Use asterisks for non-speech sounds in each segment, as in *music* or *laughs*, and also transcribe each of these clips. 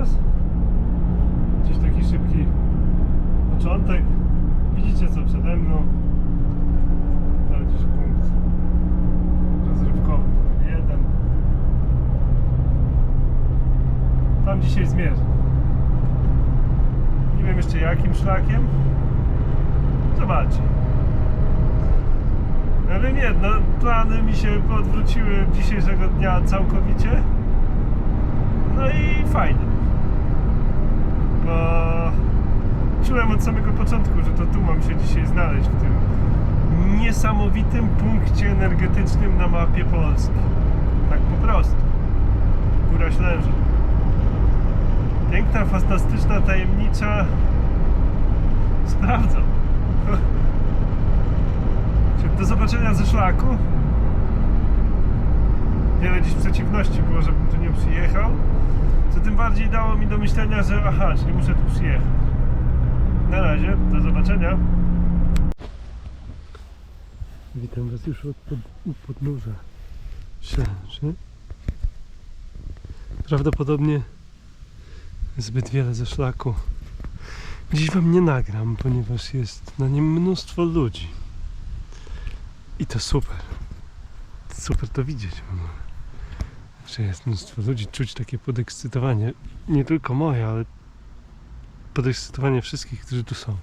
nas. Gdzieś taki szybki początek. Widzicie co przede mną. To gdzieś punkt rozrywkowy jeden. Tam dzisiaj zmierzę. Nie wiem jeszcze jakim szlakiem. Zobaczcie. Ale nie, no plany mi się odwróciły dzisiejszego dnia całkowicie. No i fajnie. Bo czułem od samego początku, że to tu mam się dzisiaj znaleźć w tym niesamowitym punkcie energetycznym na mapie Polski. Tak po prostu. Góra Ślęża. Piękna, fantastyczna, tajemnicza. Sprawdzam. *laughs* Do zobaczenia ze szlaku. Wiele dziś przeciwności było, żebym tu nie przyjechał. Co tym bardziej dało mi do myślenia, że aha, czyli muszę tu przyjechać. Na razie, do zobaczenia. Witam Was już od pod, u podnóża Ślęży. Prawdopodobnie zbyt wiele ze szlaku dziś Wam nie nagram, ponieważ jest na nim mnóstwo ludzi. I to super. Super to widzieć. Że jest mnóstwo ludzi, czuć takie podekscytowanie. Nie tylko moje, ale podekscytowanie wszystkich, którzy tu są.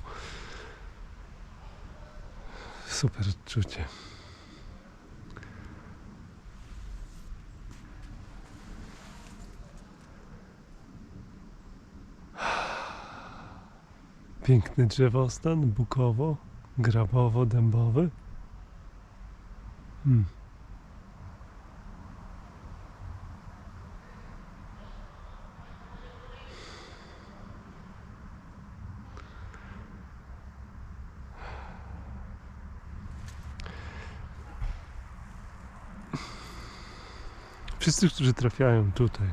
Super odczucie. Piękny drzewostan, bukowo, grabowo, dębowy. Hmm. Wszyscy, którzy trafiają tutaj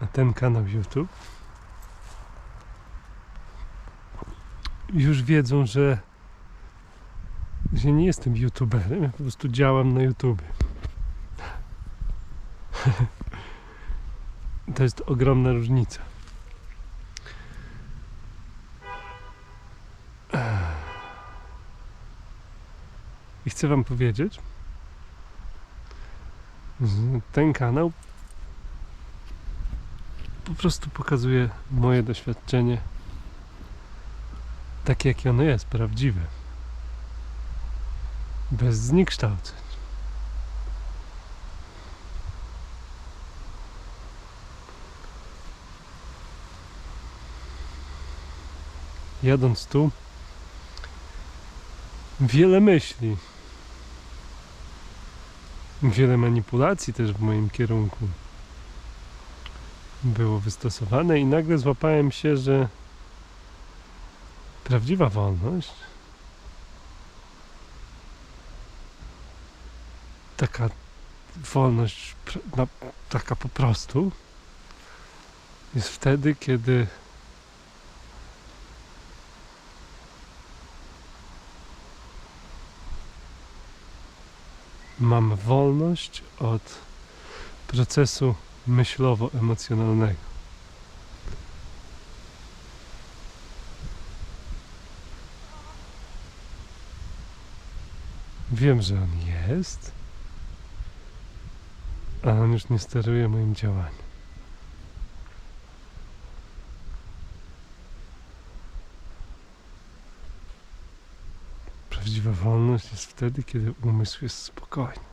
na ten kanał YouTube, już wiedzą, że że nie jestem youtuberem, ja po prostu działam na YouTube. *laughs* To jest ogromna różnica. I chcę Wam powiedzieć, ten kanał po prostu pokazuje moje doświadczenie takie, jakie ono jest, prawdziwe. Bez zniekształceń. Jadąc tu, wiele myśli, wiele manipulacji też w moim kierunku było wystosowane i nagle złapałem się, że prawdziwa wolność taka wolność, taka po prostu, jest wtedy, kiedy mam wolność od procesu myślowo-emocjonalnego. Wiem, że on jest, a on już nie steruje moim działaniem. Prawdziwa wolność jest wtedy, kiedy umysł jest spokojny.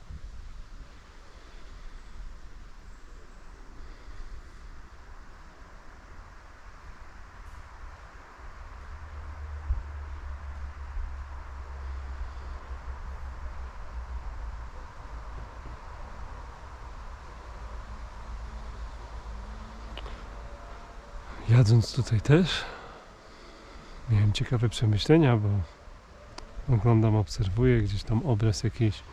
Jadąc tutaj też miałem ciekawe przemyślenia, bo oglądam, obserwuję gdzieś tam obraz jakiejś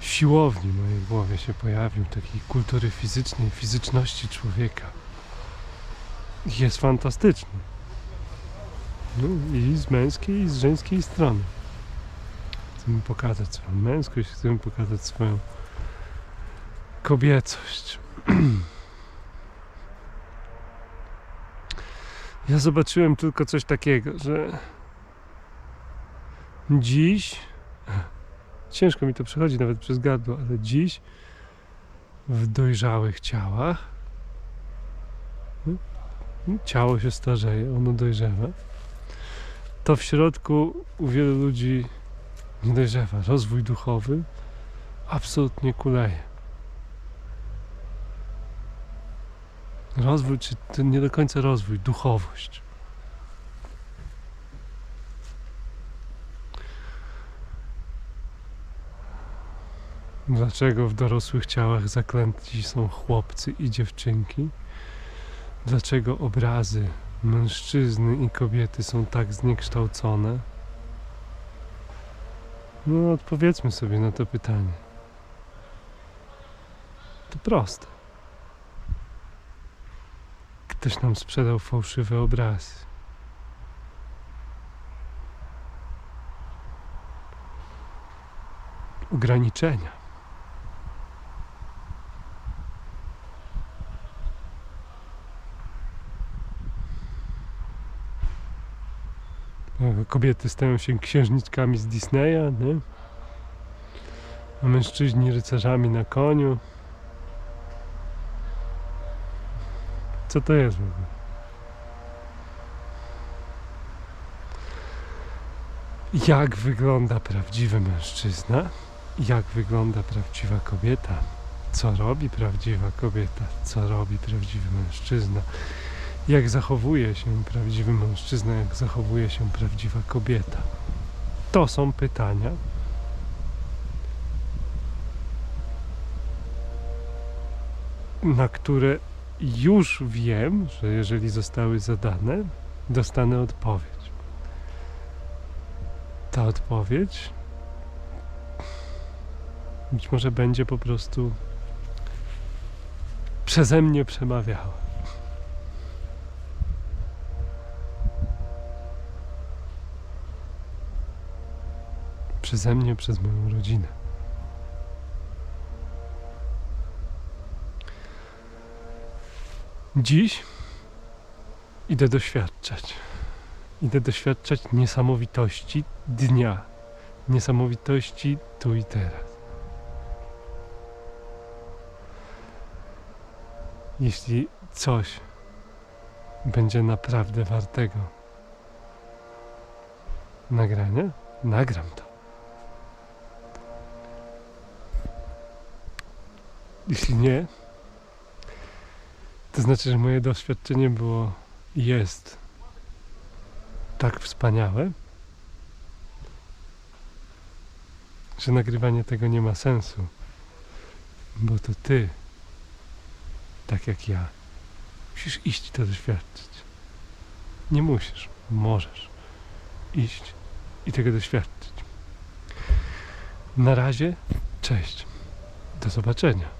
siłowni w mojej głowie się pojawił, takiej kultury fizycznej, fizyczności człowieka. Jest fantastyczny. No, I z męskiej, i z żeńskiej strony. Chcemy pokazać swoją męskość, chcemy pokazać swoją kobiecość. *clears throat* Ja zobaczyłem tylko coś takiego, że dziś ciężko mi to przechodzi nawet przez gardło, ale dziś w dojrzałych ciałach ciało się starzeje, ono dojrzewa. To w środku u wielu ludzi nie dojrzewa. Rozwój duchowy absolutnie kuleje. Rozwój, czy to nie do końca rozwój, duchowość. Dlaczego w dorosłych ciałach zaklęci są chłopcy i dziewczynki? Dlaczego obrazy mężczyzny i kobiety są tak zniekształcone? No, odpowiedzmy sobie na to pytanie. To proste. Ktoś nam sprzedał fałszywe obrazy. Ograniczenia. E, Kobiety stają się księżniczkami z Disneya, nie? A mężczyźni rycerzami na koniu. Co to jest w ogóle? Jak wygląda prawdziwy mężczyzna? Jak wygląda prawdziwa kobieta? Co robi prawdziwa kobieta? Co robi prawdziwy mężczyzna? Jak zachowuje się prawdziwy mężczyzna? Jak zachowuje się prawdziwa kobieta? To są pytania, na które już wiem, że jeżeli zostały zadane, dostanę odpowiedź. Ta odpowiedź być może będzie po prostu przeze mnie przemawiała. Przeze mnie, przez moją rodzinę. Dziś idę doświadczać. Idę doświadczać niesamowitości dnia, niesamowitości tu i teraz. Jeśli coś będzie naprawdę wartego nagrania, nagram to. Jeśli nie, to znaczy, że moje doświadczenie było i jest tak wspaniałe, że nagrywanie tego nie ma sensu, bo to ty, tak jak ja, musisz iść to doświadczyć. Nie musisz, możesz iść i tego doświadczyć. Na razie, cześć, do zobaczenia.